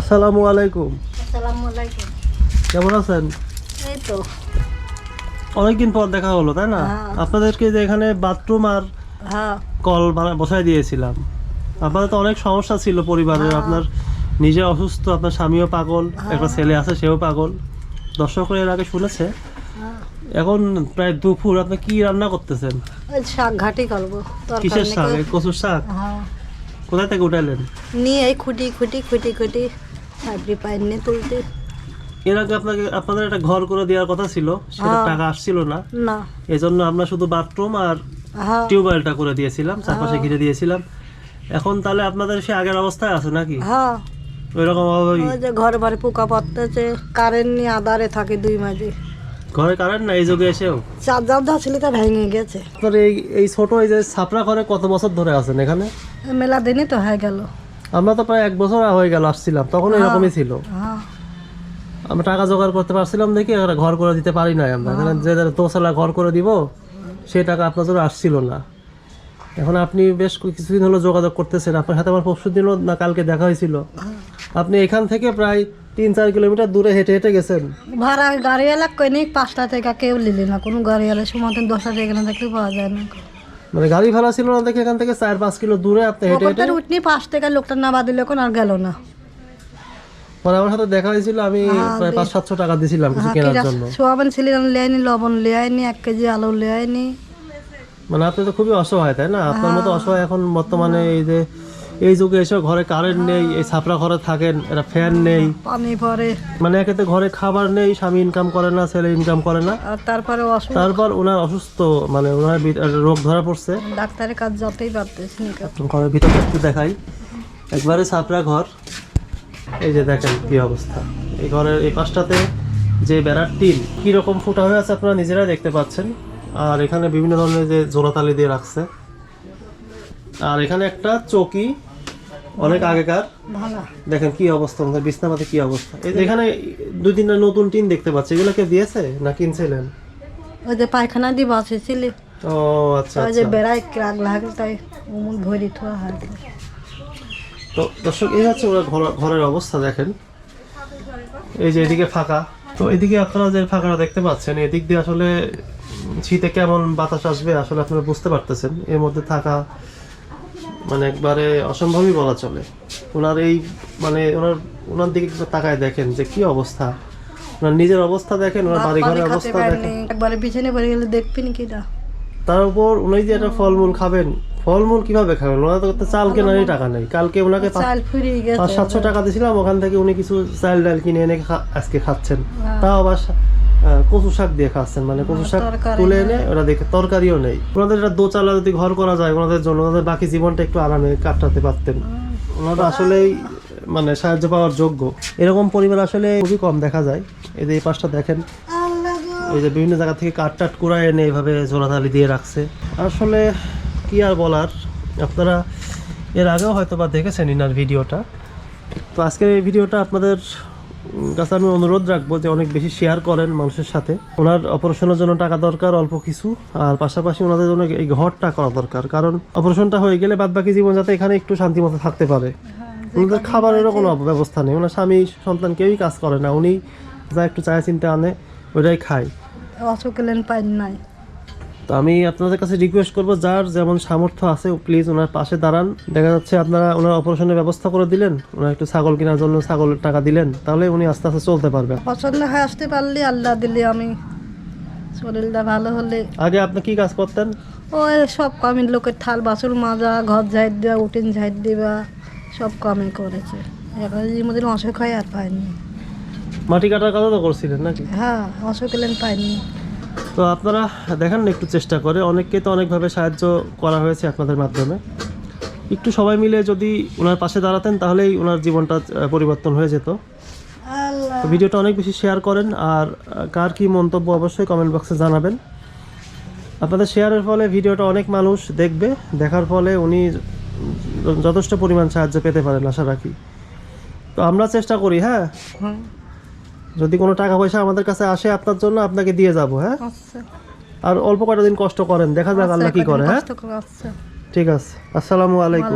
আসসালামু আলাইকুম। আসসালামু আলাইকুম। কেমন আছেন? এই তো। অনেকদিন পর দেখা হলো তাই না? হ্যাঁ। আপনাদেরকে যে এখানে বাথরুম আর হ্যাঁ। কল বসায় দিয়েছিলাম। আপনাদের তো অনেক সমস্যা ছিল পরিবারের। হ্যাঁ। আপনার নিজে অসুস্থ আপনার স্বামীও পাগল একটা ছেলে আছে সেও পাগল। দর্শকরা এর আগে শুনেছে। এখন প্রায় দুপুর আপনি কি রান্না করতেছেন? শাক ঘাটি করব। কিসের শাক? কচুর শাক? কোথায় থেকে উঠাইলেন নিয়ে এই খুঁটি খুঁটি খুঁটি খুঁটি নিয়ে তুলতে। এর আগে আপনাকে আপনাদের একটা ঘর করে দেওয়ার কথা ছিল সেটা হ্যাঁ। টাকা আসছিল না। না। এই জন্য আমরা শুধু বাথরুম আর হ্যাঁ। টিউবওয়েলটা করে দিয়েছিলাম চারপাশে হ্যাঁ। ঘিরে দিয়েছিলাম। এখন তাহলে আপনাদের সে আগের অবস্থায় আছে নাকি? হ্যাঁ। ওই রকম অভাবই যে ঘরে বাড়ি পোকা পড়তেছে কারেন্ট নিয়ে আদারে থাকে দুই মাঝে। ঘরে কারেন্ট না এই যুগে এসেও? চার্জার ছিল তা ভেঙে গেছে। আপনার এই এই ছোট এই যে ছাপড়া ঘরে কত বছর ধরে আছেন এখানে? মেলা দিনই তো হয়ে গেল। আমরা তো প্রায় এক বছর হয়ে গেল আসছিলাম তখন এরকমই ছিল। হ্যাঁ। আমরা টাকা জোগাড় করতে পারছিলাম দেখি একটা ঘর করে দিতে পারি নাই আমরা। এখানে যে যারা দোতলা ঘর করে দিব সেই টাকা আপনার জন্য আসছিল না। এখন আপনি বেশ কিছুদিন হলো যোগাযোগ করতেছেন আপনার সাথে আমার পরশু দিনও না কালকে দেখা হয়েছিল। আপনি এখান থেকে প্রায় তিন চার কিলোমিটার দূরে হেঁটে হেঁটে গেছেন। ভাড়া গাড়িওয়ালা কই নেই পাঁচটা থেকে কেউ নিলি না। কোনো গাড়িওয়ালা সময় দশটা থেকে না দেখতে পাওয়া যায় না। মানে গাড়ি ভাড়া ছিল না দেখে এখান থেকে চার পাঁচ কিলো দূরে আপনি হেঁটে হেঁটে উঠনি পাঁচ থেকে লোকটা না দিলে কোন আর গেল না। পরে আমার সাথে দেখা হয়েছিল আমি প্রায় পাঁচ সাতশো টাকা দিয়েছিলাম কিছু কেনার জন্য। সোয়াবিন লেয়নি লবণ লেয়নি এক কেজি আলু লেয়নি মানে আপনি তো খুবই অসহায় তাই না? আপনার মতো অসহায় এখন বর্তমানে এই যে এই যুগে এসে ঘরে কারেন্ট নেই এই ছাপড়া ঘরে থাকেন এটা ফ্যান নেই। পানি পরে মানে একেতে ঘরে খাবার নেই স্বামী ইনকাম করে না ছেলে ইনকাম করে না। আর তারপরে অসুখ তারপর ওনার অসুস্থ মানে ওনার রোগ ধরা পড়ছে। ডাক্তারের কাজ যতই পারতেছি ঘরের ভিতরে একটু দেখাই। একবারে ছাপড়া ঘর। এই যে দেখেন কি অবস্থা। এই ঘরের এই পাশটাতে যে বেড়ার টিন কি রকম ফুটা হয়ে আছে আপনারা নিজেরাই দেখতে পাচ্ছেন। আর এখানে বিভিন্ন ধরনের যে জোড়াতালি দিয়ে রাখছে। আর এখানে একটা চকি অনেক আগেকার। দেখেন কি অবস্থা আমাদের বিছনাপাতে কি অবস্থা। এখানে দুই তিনটা নতুন টিন দেখতে পাচ্ছি এগুলো কে দিয়েছে না কিনছিলেন? ওই যে পায়খানা দিয়ে বাঁচেছিলি ও আচ্ছা ওই যে আচ্ছা। বেড়ায় ক্রাক লাগে তাই উমুল ভরি থোয়া হয়। তো দর্শক এই হচ্ছে ওরা ঘর- ঘরের অবস্থা দেখেন। এই যে এদিকে ফাঁকা। তো এদিকে আপনারা যে ফাঁকাটা দেখতে পাচ্ছেন এদিক দিয়ে আসলে শীতে কেমন বাতাস আসবে আসলে আপনারা বুঝতে পারতেছেন। এর মধ্যে থাকা মানে একবারে অসম্ভবই বলা চলে। ওনার এই মানে ওনার ওনার দিকে তাকায় দেখেন যে কি অবস্থা। ওনার নিজের অবস্থা দেখেন ওনার বাড়ি ঘরের অবস্থা দেখেন। একবারে বিছানে পড়ে গেলে দেখবি না? কিটা তার উপর উনি যে একটা ফলমূল খাবেন ফলমূল কীভাবে খাবেন? ওনার তো চাল কেনারই টাকা নেই। কালকে ওনাকে চাল ফুরিয়ে গেছে। পাঁচ সাতশো টাকা দিয়েছিলাম ওখান থেকে উনি কিছু চাল ডাল কিনে এনে আজকে খাচ্ছেন। তাও আবার কচু শাক দিয়ে খাচ্ছেন মানে কচু শাক তুলে এনে ওরা দেখে তরকারিও নেই। ওনাদের একটা দোচালা যদি ঘর করা যায় ওনাদের জন্য ওনাদের বাকি জীবনটা একটু আরামে কাটাতে পারতেন। ওনারা আসলেই মানে সাহায্য পাওয়ার যোগ্য। এরকম পরিবার আসলে খুবই কম দেখা যায়। এই যে এই পাশটা দেখেন এই যে বিভিন্ন জায়গা থেকে কাঠ টাট কুড়ায় এনে এইভাবে জোড়াতালি দিয়ে রাখছে। আসলে কি আর বলার আপনারা এর আগেও হয়তো বা দেখেছেন ইনার ভিডিওটা। তো আজকের এই ভিডিওটা আপনাদের কাছে আমি অনুরোধ রাখব যে অনেক বেশি শেয়ার করেন মানুষের সাথে। ওনার অপারেশনের জন্য টাকা দরকার অল্প কিছু। আর পাশাপাশি ওনাদের জন্য এই ঘরটা করা দরকার। কারণ অপারেশনটা হয়ে গেলে বাদ বাকি জীবন যাতে এখানে একটু শান্তি মতো থাকতে পারে। ওনাদের খাবারেরও কোনো ব্যবস্থা নেই। ওনার স্বামী সন্তান কেউই কাজ করে না। উনি যা একটু চায় চিন্তা আনে ওইটাই খায়। অসুখ নাই। তো আমি আপনাদের কাছে রিকোয়েস্ট করব যার যেমন সামর্থ্য আছে প্লিজ ওনার পাশে দাঁড়ান। দেখা যাচ্ছে আপনারা ওনার অপারেশনের ব্যবস্থা করে দিলেন ওনার একটু ছাগল কেনার জন্য ছাগলের টাকা দিলেন তাহলে উনি আস্তে আস্তে চলতে পারবেন। পছন্দ হয়ে আসতে পারলে আল্লাহ দিলে আমি। শরীরটা ভালো হলে। আগে আপনি কি কাজ করতেন? ও সব কামের লোকের থাল বাসন মাজা ঘর ঝাইট দেওয়া উঠিন ঝাইট দেওয়া সব কামে করেছে। এখন মধ্যে অসুখ হয় আর পাইনি। মাটি কাটার কথা তো করছিলেন নাকি? হ্যাঁ অসুখ এলেন পাইনি। তো আপনারা দেখেন না একটু চেষ্টা করে। অনেককে তো অনেকভাবে সাহায্য করা হয়েছে আপনাদের মাধ্যমে। একটু সবাই মিলে যদি ওনার পাশে দাঁড়াতেন তাহলেই ওনার জীবনটা পরিবর্তন হয়ে যেত। ভিডিওটা অনেক বেশি শেয়ার করেন আর কার কি মন্তব্য অবশ্যই কমেন্ট বক্সে জানাবেন। আপনাদের শেয়ারের ফলে ভিডিওটা অনেক মানুষ দেখবে। দেখার ফলে উনি যথেষ্ট পরিমাণ সাহায্য পেতে পারেন আশা রাখি। তো আমরা চেষ্টা করি হ্যাঁ? যদি কোনো টাকা পয়সা আমাদের কাছে আসে আপনার জন্য আপনাকে দিয়ে যাব হ্যাঁ? আচ্ছা। আর অল্প কয়টা দিন কষ্ট করেন দেখা যাক আল্লাহ কি করে হ্যাঁ? আচ্ছা। ঠিক আছে আসসালামু আলাইকুম।